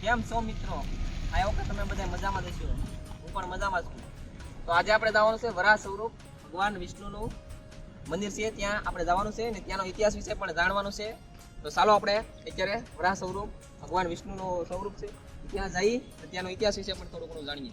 કેમ છો મિત્રો? આ વખત તમે બધા મજામાં જશો હું પણ મજામાં છું. તો આજે આપણે જવાનું છે વરાહ સ્વરૂપ, ભગવાન વિષ્ણુનું મંદિર છે. ત્યાં આપણે જવાનું છે ને ત્યાંનો ઇતિહાસ વિશે પણ જાણવાનું છે. તો ચાલો આપણે અત્યારે વરાહ સ્વરૂપ, ભગવાન વિષ્ણુનું સ્વરૂપ છે. ત્યાં જઈ અને ત્યાંનો ઇતિહાસ વિશે પણ થોડું ઘણું જાણીએ.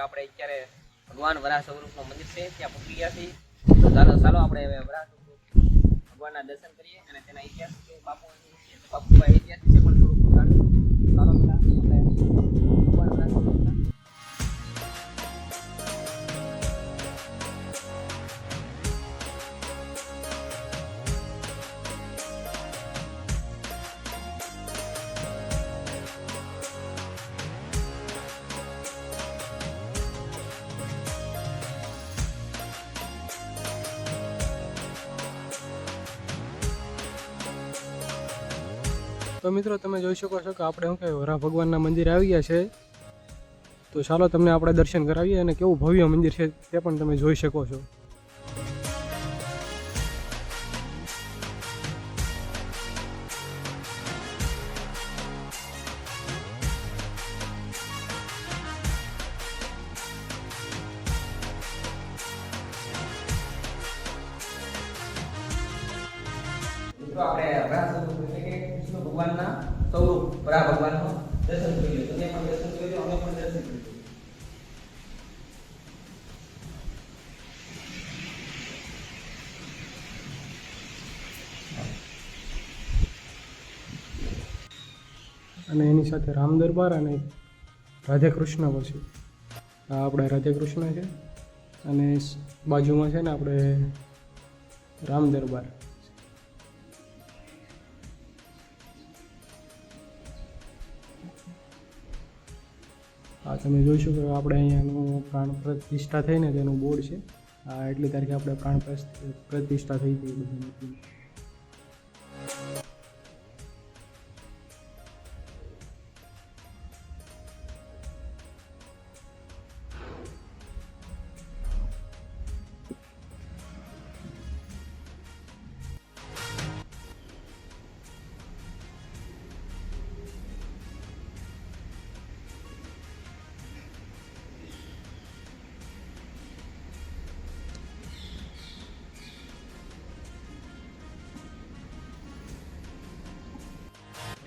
આપણે અત્યારે ભગવાન વરાહ સ્વરૂપનું મંદિર છે, ત્યાં પહોંચી ગયા છીએ. તો ચાલો ચાલો આપણે હવે સ્વરૂપ ભગવાનના દર્શન કરીએ અને તેના ઇતિહાસ બાપુ બાપુભાઈ ઇતિહાસ વિશે પણ થોડું ચાલો આપણે તો મિત્રો તમે જોઈ શકો છો કે આપણે શું કહેવાય વરા ભગવાનના મંદિર આવી ગયા છે. તો ચાલો તમને આપણે દર્શન કરાવીએ અને કેવું ભવ્ય મંદિર છે તે પણ તમે જોઈ શકો છો. અને એની સાથે રામ દરબાર અને રાધાકૃષ્ણ પછી આ આપણે રાધે કૃષ્ણ છે અને બાજુમાં છે ને આપણે રામ દરબાર. આ તમે જોઈ શકો આપણે અહીંયાનું પ્રાણ પ્રતિષ્ઠા થઈને તેનું બોર્ડ છે. આ એટલી તારીખે આપણે પ્રાણ પ્રતિષ્ઠા થઈ ગઈ બધી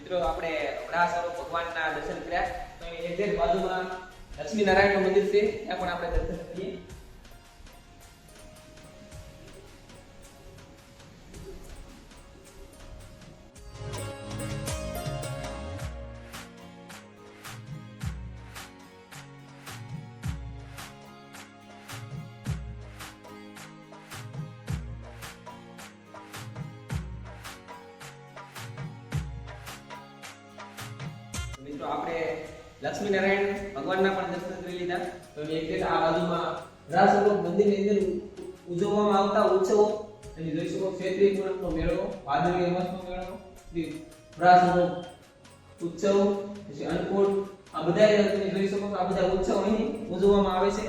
મિત્રો, આપણે વરાહ ભગવાનના દર્શન કર્યા. તો એ જે બાજુમાં લક્ષ્મી નારાયણનું મંદિર છે, ત્યાં પણ આપણે દર્શન મિત્રો આપણે લક્ષ્મી નારાયણ ભગવાનના પણ દર્શન કરી લીધા. તો એક રીતે આ બાજુમાં રાસ સ્વરૂપ મંદિરની અંદર ઉજવવામાં આવતા ઉત્સવો તમે જોઈ શકો ક્ષેત્રીય પૂનમનો મેળો ભાદરવી અમાસનો મેળો શ્રી રાસ ઉત્સવ, પછી અન્નકૂટ, આ બધા તમે જોઈ શકો આ બધા ઉત્સવ અહીં ઉજવવામાં આવે છે.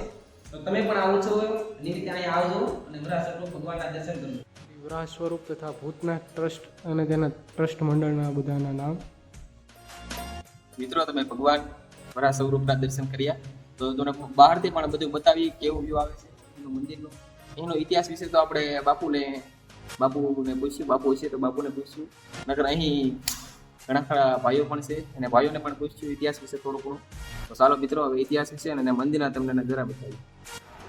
તો તમે પણ આ ઉત્સવ નિમિત્તે અહીંયા આવજો અને વરાહ ભગવાનના દર્શન કરજો વરાહ સ્વરૂપ તથા ભૂતનાથ ટ્રસ્ટ અને તેના ટ્રસ્ટ મંડળના બધાના નામ મિત્રો તમે ભગવાન વરા સ્વરૂપના દર્શન કર્યા તો તમને બહારથી પણ બધું બતાવી કેવું વ્યૂ આવે છે એનું મંદિરનું એનો ઇતિહાસ વિશે તો આપણે બાપુને બાપુને પૂછ્યું બાપુ છે તો બાપુને પૂછ્યું નકર અહીં ઘણા ખરા ભાઈઓ પણ છે અને ભાઈઓને પણ પૂછ્યું ઇતિહાસ વિશે થોડું ઘણું તો ચાલો મિત્રો હવે ઇતિહાસ વિશે અને મંદિરના તમને નજારા બતાવીએ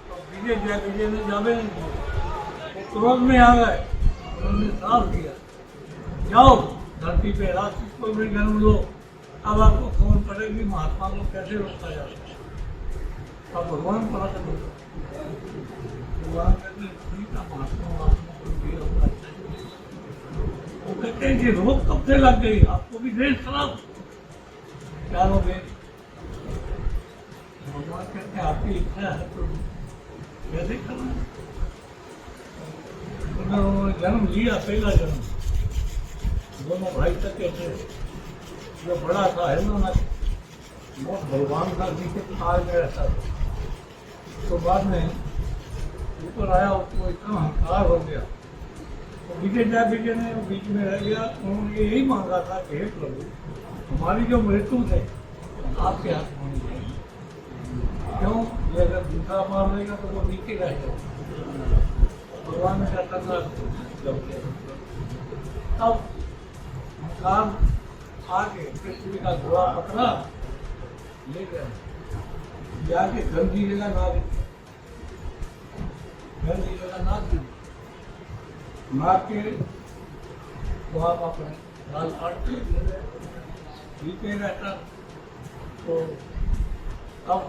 तो विजय जय विजय ने जावे नहीं वो क्रोध में आ गए उन्होंने साफ किया जाओ धरती पे राष्ट्र को भी जन्म लो अब आपको खबर पड़ेगी महात्मा को कैसे रोका जाता है? अब भगवान पता कर भगवान कहते हैं, ठीक है महात्मा महात्मा को भी अपना चाहिए वो कहते हैं कि रोग कब से लग गई? आपको भी देश खराब। क्या लोगे भगवान कहते हैं आपकी इच्छा है तो कैसे करना है? उन्होंने जन्म लिया पहला जन्म। दोनों भाई तक थे। जो बड़ा था है ना वो भगवान का नीचे काल में रहता था। तो बाद में ऊपर आया उसको इतना अहंकार हो गया। तो विजय जय विजय ने बीच में रह गया। उन्होंने यही मांगा था कि, हे प्रभु, हमारी जो मृत्यु है, आपके हाथ में होनी चाहिए। क्यों? ये अगर दूसरा मार लेगा तो वो नीचे रह जाएगा। भगवान ने कहा करना जब तब काम आके पृथ्वी का घोड़ा पकड़ा ले गया जाके गंदी जगह ना दी। गंदी जगह ना दी। मार के वहाँ अपने लाल के पीते रहता। तो अब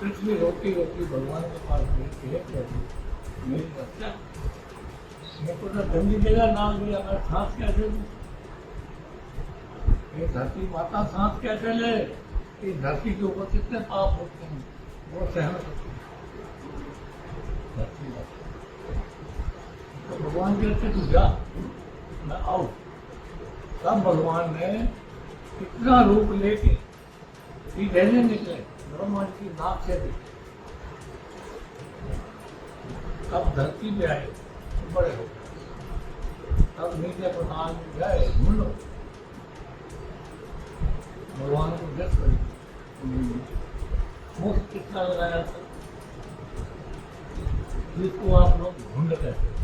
पृथ्वी रोती रोती भगवान के पास गई कि मेरी बच्चा मेरे को तो गंदी जगह नाम दिया मैं सांस कैसे लूँ ये धरती माता सांस कैसे ले? इस धरती के ऊपर कितने पाप होते हैं? वो सहन सकती है। धरती माता। तो भगवान कहते तू जा, मैं आओ तब भगवान ने कितना रूप लेके सीधे नहीं निकले। ब्रह्मा जी की नाक से भी। तब धरती पे आए, बड़े हो तब नीचे प्रधान गए ढूंढो भगवान को जस करी मुफ़्त कितना लगाया था। जिसको आप लोग ढूंढ कहते हैं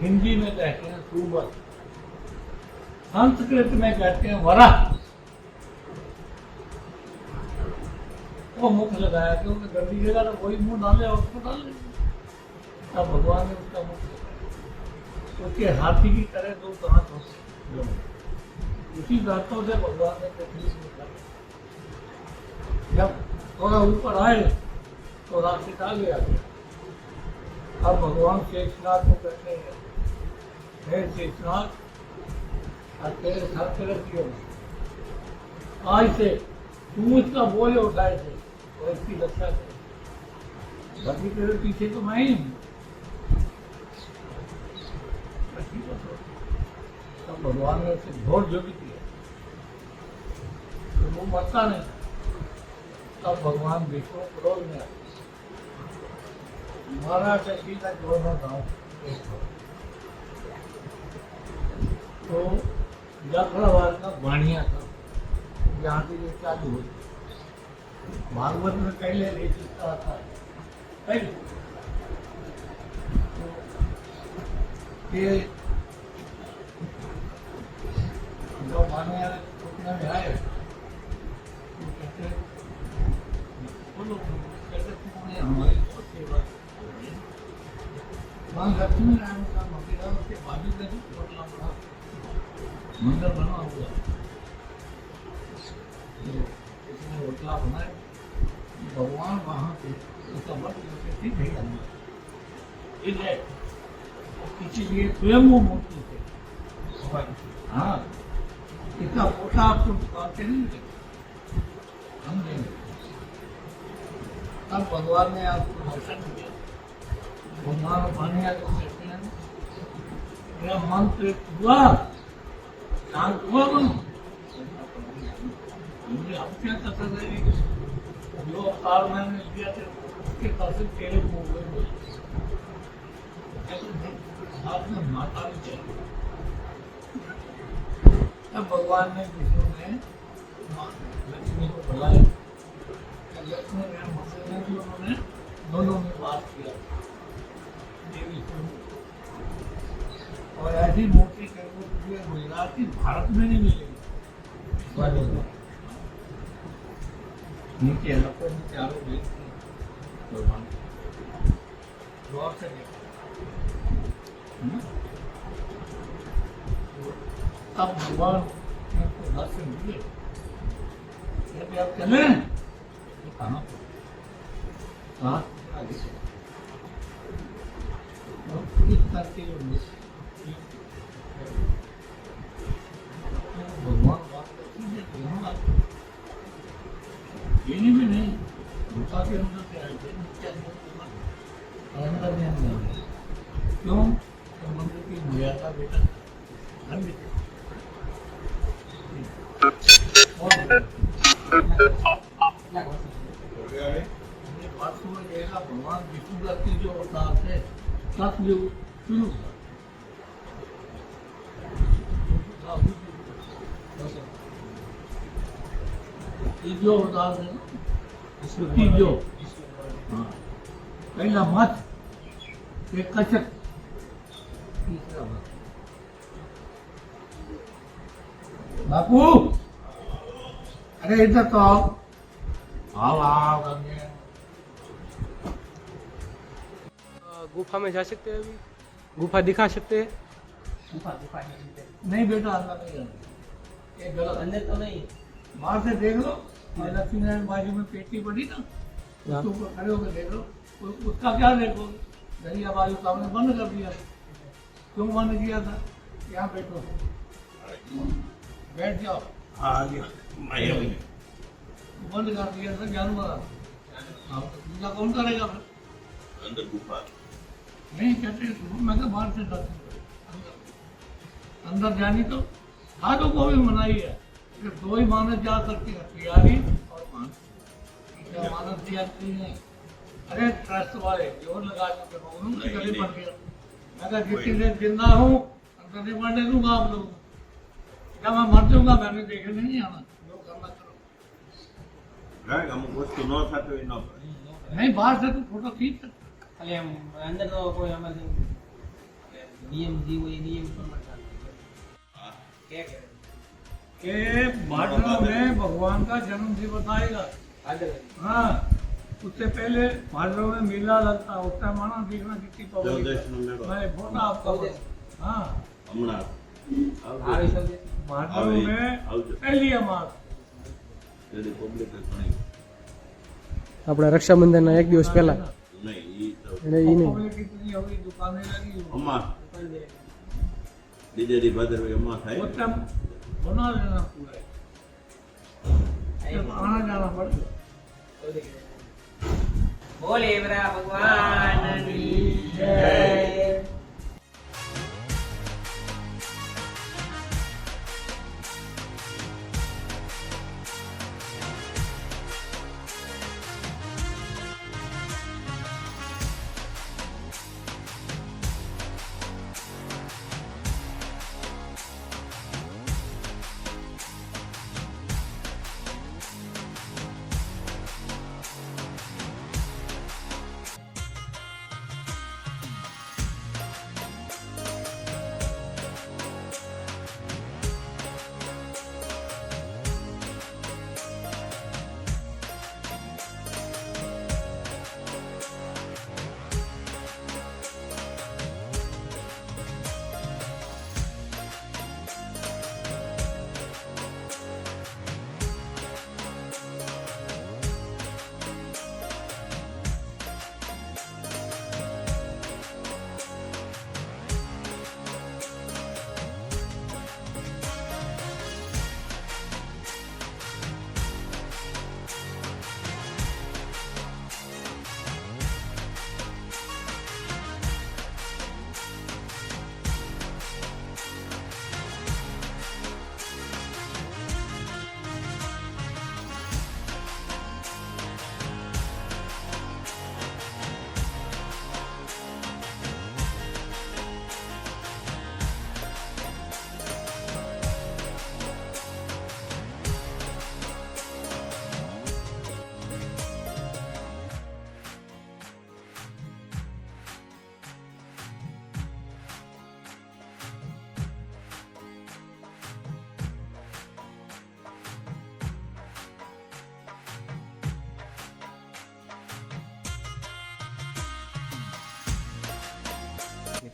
हिंदी में कहते हैं सुबर। संस्कृत में कहते हैं वरा। वो मुख लगाया क्योंकि गंदी जगह तो वही मुँह डाले और उसको डाल लेंगे भगवान ने उसका मुख उसके हाथी की तरह दो दांत होते हैं। उसी दांतों से भगवान ने पृथ्वी निकाला। जब थोड़ा ऊपर आए तो रास्ते आ गया अब भगवान शेषनाथ को कहते हैं, हे शेषनाथ और तेरे साथ क्यों आज से तू इसका बोझ उठाए थे, और इसकी रक्षा कर। बाकी तेरे पीछे तो मैं ही हूँ। भगवान ने उसे घोर जो भी वो मरता नहीं। तब भगवान विष्णु क्रोध में आए। मारा से सीधा दोनों गाँव तो जाफराबाद का बाणिया था। यहाँ से ये चालू हुई। भागवत में पहले ले चुका था। पहले। तो ये अंदर ठीक है इसीलिए स्वयं वो मूर्ति थे हाँ इतना पोटा आपको दुकान से नहीं मिलेगा हम देंगे तब भगवान ने आपको दर्शन दिया भगवान पानी आके कहते हैं मेरा मंत्र हुआ शांत हुआ तुम मुझे अब क्या कर रहे जो अवतार मैंने लिया थे उसके पास से तेरे मुंह में माता भी चाहिए तब भगवान ने विष्णु ने लक्ष्मी को बुलाया। लक्ष्मी ने मुझसे ने भी उन्होंने दोनों में बात किया। देवी और ऐसी मूर्ति के रूप में गुजराती भारत में नहीं मिलेगी। नीचे लको नीचे आरो देखते भगवान। गौर से देखो। 딱 누가 놨었는데 예배할 때는 안 하고 아? 알겠어 어? 그게 딱 깨졌는데 왜냐면은 무사비 형들한테 알지 진짜 안 한다면 좀 건강적인 무야가 되다 안 믿고 बापू। अरे इधर तो आओ। आओ आओ गुफा में जा सकते हैं अभी? गुफा दिखा सकते हैं? गुफा गुफा नहीं नहीं बेटा अंदर नहीं ये गलत अंदर तो नहीं। बाहर से देख लो। ये लक्ष्मी नारायण बाजू में पेटी पड़ी ना। हाँ। उसके ऊपर खड़े होकर देख लो। उसका क्या देखो दरिया बाजू का हमने बंद कर दिया। क्यों बंद किया था? यहाँ बैठो। बैठ जाओ। आ गया। बंद कर दिया था जानवर हाँ। तो पूजा कौन करेगा फिर? अंदर गुफा। नहीं कहते मैं तो बाहर से करो अंदर जानी तो हाथों को भी मनाई है। कि दो ही मानस जा सकते हैं प्यारी और मानस मानस जाती है? अरे ट्रस्ट वाले ज़ोर लगा चुके हैं उन्होंने नहीं, गले। पड़ गया। अगर जितनी देर जिंदा हूँ अंदर नहीं मरने दूंगा आप लोगों क्या मैं मर जाऊंगा मैंने देखने नहीं आना जो करना करो नहीं बाहर से तो फोटो खींच सकते अंदर तो कोई हमारे नियम जी वही नियम के भारत में भगवान का जन्म भी बताएगा हाँ उससे पहले भादरों में मेला लगता होता है माना देखना कितनी पब्लिक मैं बहुत आपका हाँ। भादरों में पहली અમાસ આપણે રક્ષાબંધનના એક દિવસ પહેલા. એટલે એ નહીં. બીજેથી ભાદરવી અમાસ થાય. ઘણા જણા પૂરાય. આણા જાણા પડે. ભોલે ભગવાન જય.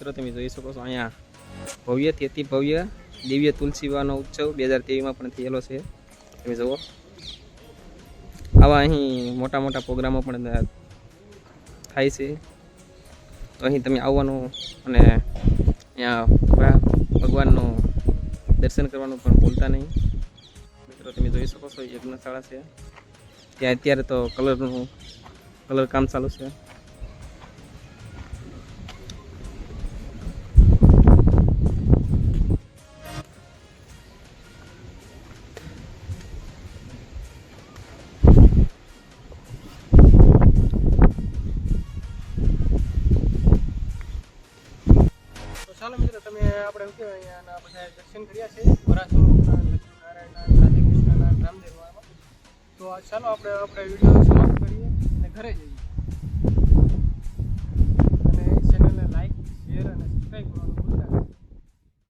મિત્રો તમે જોઈ શકો છો, અહીંયા ભવ્ય તેથી ભવ્ય દિવ્ય તુલસી વિવાહનો ઉત્સવ બે હજાર તેવીસમાં પણ થયેલો છે. તમે જુઓ. આવા અહીં મોટા મોટા પ્રોગ્રામો પણ થાય છે. તો અહીં તમે આવવાનું અને અહીંયા ભગવાનનું દર્શન કરવાનું પણ ભૂલતા નહીં. મિત્રો, તમે જોઈ શકો છો, યજ્ઞશાળા છે. ત્યાં અત્યારે તો કલરનું, કલર કામ ચાલુ છે. સ્થાન કહેવાય અહીંયાના બધા દર્શન કર્યા છે. વરાછોડના લક્ષ્મીનારાયણના, રાધે કૃષ્ણના રામદેવમાં તો ચાલો આપણે આપણે વીડિયો સમાપ્ત કરીએ અને ઘરે જઈએ.